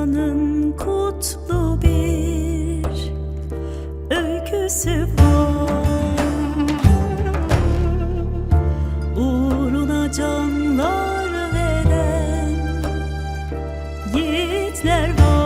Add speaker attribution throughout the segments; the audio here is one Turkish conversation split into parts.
Speaker 1: Ana'nın kutlu bir öyküsü var. Uğruna canlar veren yiğitler var.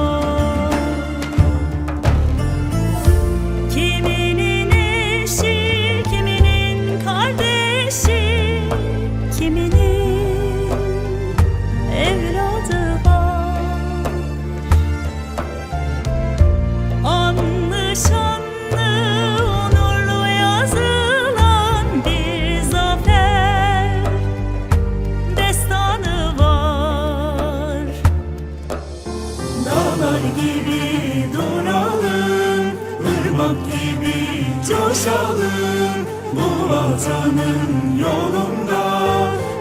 Speaker 1: Irmak gibi coşalım Bu vatanın yolunda.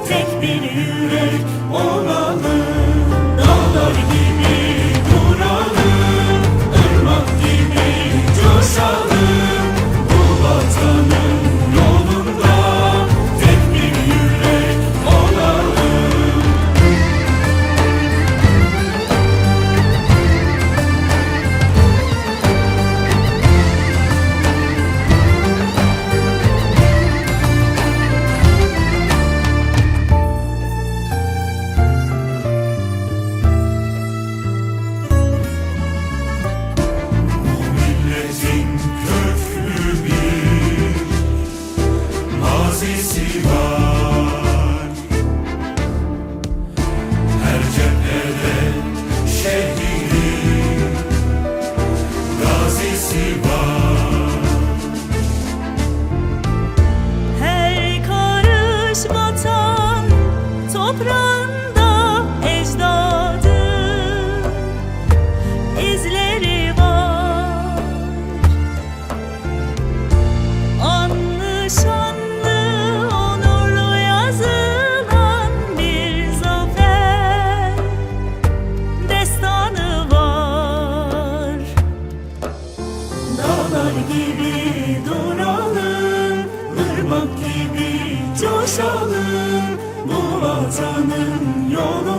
Speaker 1: Tek bir yürek olalım
Speaker 2: mazisi var? Her cephede şehri gazisi var.
Speaker 1: Her toprağında ecdadı izleri var coşalım Bu vatanın yolunda